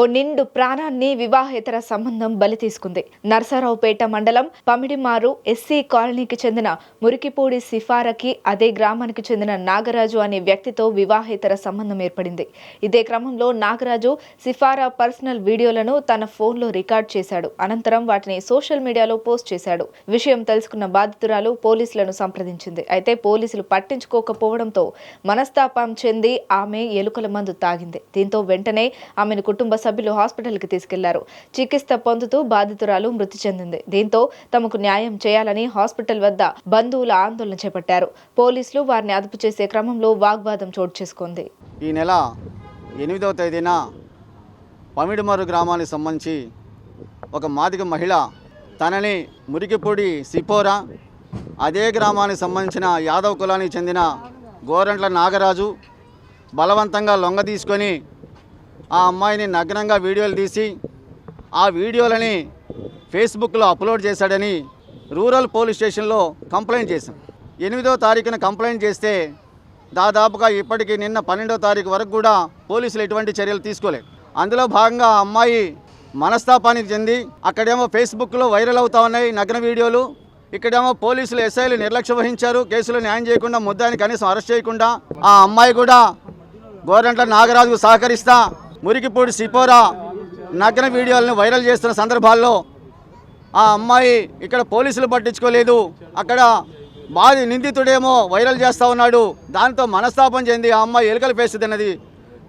ఓ నిండు ప్రాణాన్ని వివాహేతర సంబంధం బలి తీసుకుంది. నరసరావుపేట మండలం పమిడిమారు ఎస్సీ కాలనీకి చెందిన మురికిపూడి సిఫారకి అదే గ్రామానికి చెందిన నాగరాజు అనే వ్యక్తితో వివాహేతర సంబంధం ఏర్పడింది. ఇదే క్రమంలో నాగరాజు సిఫారా పర్సనల్ వీడియోలను తన ఫోన్లో రికార్డ్ చేశాడు. అనంతరం వాటిని సోషల్ మీడియాలో పోస్ట్ చేశాడు. విషయం తెలుసుకున్న బాధితురాలు పోలీసులను సంప్రదించింది. అయితే పోలీసులు పట్టించుకోకపోవడంతో మనస్తాపం చెంది ఆమె ఎలుకల మందు తాగింది. దీంతో వెంటనే ఆమెను కుటుంబ సభ్యులు హాస్పిటల్కి తీసుకెళ్ళారు. చికిత్స పొందుతూ బాధితురాలు మృతి చెందింది. దీంతో తమకు న్యాయం చేయాలని హాస్పిటల్ వద్ద బంధువుల ఆందోళన చేపట్టారు. పోలీసులు వారిని అదుపు చేసే క్రమంలో వాగ్వాదం చోటు చేసుకుంది. ఈ నెల ఎనిమిదవ తేదీన పమిడిమరు గ్రామానికి సంబంధించి ఒక మాదిగ మహిళ తనని మురికిపూడి సిపోరా అదే గ్రామానికి సంబంధించిన యాదవ్ కులానికి చెందిన గోరంట్ల నాగరాజు బలవంతంగా లొంగ తీసుకొని ఆ అమ్మాయిని నగ్నంగా వీడియోలు తీసి ఆ వీడియోలని ఫేస్బుక్లో అప్లోడ్ చేశాడని రూరల్ పోలీస్ స్టేషన్లో కంప్లైంట్ చేశాం. ఎనిమిదో తారీఖున కంప్లైంట్ చేస్తే దాదాపుగా ఇప్పటికి నిన్న పన్నెండో తారీఖు వరకు కూడా పోలీసులు ఎటువంటి చర్యలు తీసుకోలేదు. అందులో భాగంగా ఆ అమ్మాయి మనస్తాపానికి చెంది అక్కడేమో ఫేస్బుక్లో వైరల్ అవుతా ఉన్నాయి నగ్న వీడియోలు. ఇక్కడేమో పోలీసులు ఎస్ఐలు నిర్లక్ష్యం వహించారు. కేసులు న్యాయం చేయకుండా ముద్దాన్ని కనీసం అరెస్ట్ చేయకుండా ఆ అమ్మాయి కూడా గోరంట్ల నాగరాజుకు సహకరిస్తా మురికిపూడి సిపోరా నగ్న వీడియోలను వైరల్ చేస్తున్న సందర్భాల్లో ఆ అమ్మాయి ఇక్కడ పోలీసులు పట్టించుకోలేదు. అక్కడ బాధి నిందితుడేమో వైరల్ చేస్తూ ఉన్నాడు. దాంతో మనస్తాపం చెంది ఆ అమ్మాయి ఎలుకలు ఫేస్ తిన్నది.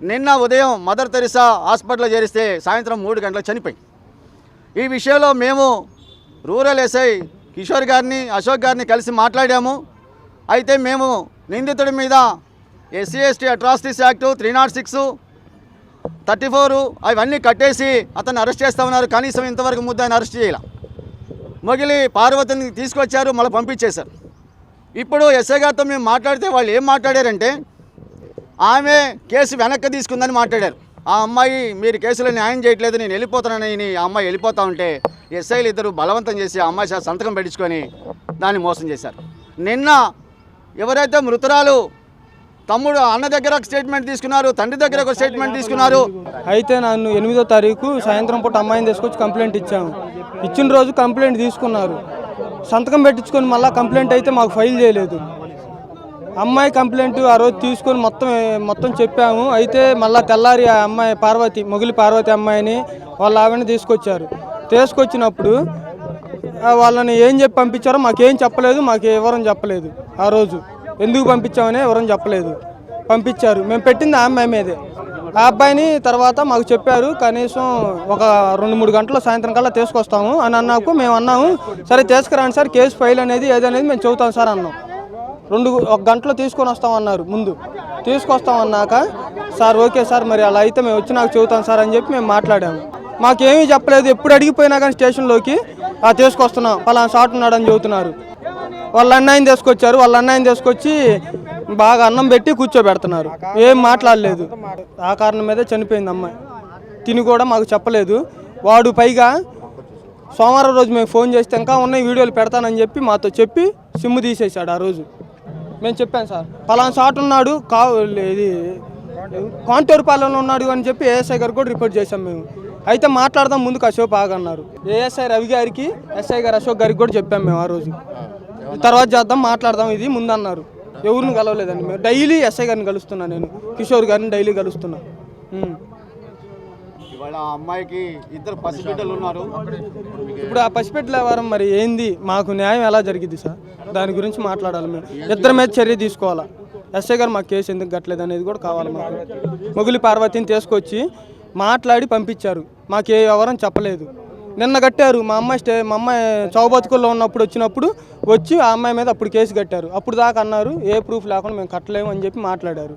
నిన్న ఉదయం మదర్ తెరిసా హాస్పిటల్లో చేరిస్తే సాయంత్రం మూడు గంటలకు చనిపోయి. ఈ విషయంలో మేము రూరల్ ఎస్ఐ కిషోర్ గారిని అశోక్ గారిని కలిసి మాట్లాడాము. అయితే మేము నిందితుడి మీద SC ST atrocities act three not six thirty four అవన్నీ కట్టేసి అతన్ని అరెస్ట్ చేస్తా ఉన్నారు. కనీసం ఇంతవరకు ముద్దాన్ని అరెస్ట్ చేయాల. మొగిలి పార్వతిని తీసుకొచ్చారు మళ్ళీ పంపించేశారు. ఇప్పుడు ఎస్ఐ గారితో మేము మాట్లాడితే వాళ్ళు ఏం మాట్లాడారంటే ఆమె కేసు వెనక్కి తీసుకుందని మాట్లాడారు. ఆ అమ్మాయి మీరు కేసులో న్యాయం చేయట్లేదు నేను వెళ్ళిపోతానని ఆ అమ్మాయి వెళ్ళిపోతా ఉంటే ఎస్ఐలు ఇద్దరు బలవంతం చేసి ఆ అమ్మాయి సంతకం పెట్టించుకొని దాన్ని మోసం చేశారు. నిన్న ఎవరైతే మృతురాలు తమ్ముడు అన్న దగ్గర ఒక స్టేట్మెంట్ తీసుకున్నారు తండ్రి దగ్గర ఒక స్టేట్మెంట్ తీసుకున్నారు. అయితే నన్ను ఎనిమిదో తారీఖు సాయంత్రం పూట అమ్మాయిని తీసుకొచ్చి కంప్లైంట్ ఇచ్చాము. ఇచ్చిన రోజు కంప్లైంట్ తీసుకున్నారు. సంతకం పెట్టించుకొని మళ్ళీ కంప్లైంట్ అయితే మాకు ఫైల్ చేయలేదు. అమ్మాయి కంప్లైంట్ ఆ రోజు తీసుకొని మొత్తం మొత్తం చెప్పాము. అయితే మళ్ళీ తెల్లారి ఆ అమ్మాయి పార్వతి మొగిలి పార్వతి అమ్మాయిని వాళ్ళ ఆవిడని తీసుకొచ్చారు. తీసుకొచ్చినప్పుడు వాళ్ళని ఏం చెప్పి పంపించారో మాకేం చెప్పలేదు మాకు వివరం చెప్పలేదు ఆ రోజు. ఎందుకు పంపించామని వివరం చెప్పలేదు. పంపించారు. మేము పెట్టింది ఆ అమ్మాయి మీదే. ఆ అబ్బాయిని తర్వాత మాకు చెప్పారు కనీసం ఒక రెండు మూడు గంటల సాయంత్రం కల్లా తీసుకొస్తాము. అని అన్నాకు మేము అన్నాము సరే తీసుకురాండి సార్ కేసు ఫైల్ అనేది ఏదనేది మేము చెబుతాం సార్ అన్నాం. రెండు ఒక గంటలో తీసుకొని వస్తామన్నారు ముందు. తీసుకొస్తామన్నాక సార్ ఓకే సార్ మరి అలా అయితే మేము వచ్చి నాకు చెబుతాం సార్ అని చెప్పి మేము మాట్లాడాము. మాకేమీ చెప్పలేదు ఎప్పుడు అడిగిపోయినా కానీ స్టేషన్లోకి ఆ తీసుకొస్తున్నాం పలానా షాట్ ఉన్నాడని చెబుతున్నారు. వాళ్ళ అన్నయ్యని తీసుకొచ్చారు వాళ్ళ అన్నయ్యని తీసుకొచ్చి బాగా అన్నం పెట్టి కూర్చోబెడుతున్నారు. ఏం మాట్లాడలేదు. ఆ కారణం మీద చనిపోయింది అమ్మాయి. తిని కూడా మాకు చెప్పలేదు. వాడు పైగా సోమవారం రోజు మేము ఫోన్ చేస్తే ఇంకా ఉన్నాయి వీడియోలు పెడతానని చెప్పి మాతో చెప్పి సిమ్ తీసేశాడు ఆ రోజు. మేము చెప్పాను సార్. పలానా షాట్ ఉన్నాడు కా ఇది కాంటూరుపాలెంలో ఉన్నాడు అని చెప్పి ఏఎస్ఐ గారు కూడా రిపోర్ట్ చేశాం మేము. అయితే మాట్లాడదాం ముందుకు అశోక్ ఆగన్నారు ఏఎస్ఐ రవి గారికి ఎస్ఐ గారు అశోక్ గారికి కూడా చెప్పాం మేము ఆ రోజు. తర్వాత చేద్దాం మాట్లాడదాం ఇది ముందు అన్నారు ఎవరిని కలవలేదండి మేము. డైలీ ఎస్ఐ గారిని కలుస్తున్నా నేను. కిషోర్ గారిని డైలీ కలుస్తున్నా. ఇవాళ అమ్మాయికి ఇద్దరు పసిబిడ్డలు ఉన్నారు. ఇప్పుడు ఆ పసిపెట్టల వారం మరి ఏంది? మాకు న్యాయం ఎలా జరిగింది సార్? దాని గురించి మాట్లాడాలి మేము. ఇద్దరి మీద చర్య తీసుకోవాలా? ఎస్ఐ గారు మాకు కేసు ఎందుకు కట్టలేదు అనేది కూడా కావాలి మాకు. మొగులి పార్వతిని తీసుకొచ్చి మాట్లాడి పంపించారు. మాకు ఏ వివరం చెప్పలేదు. నిన్న కట్టారు. మా అమ్మాయి స్టే మా అమ్మాయి చౌబతుకుల్లో ఉన్నప్పుడు వచ్చినప్పుడు వచ్చి ఆ అమ్మాయి మీద అప్పుడు కేసు కట్టారు. అప్పుడు దాకా అన్నారు ఏ ప్రూఫ్ లేకుండా మేము కట్టలేము అని చెప్పి మాట్లాడారు.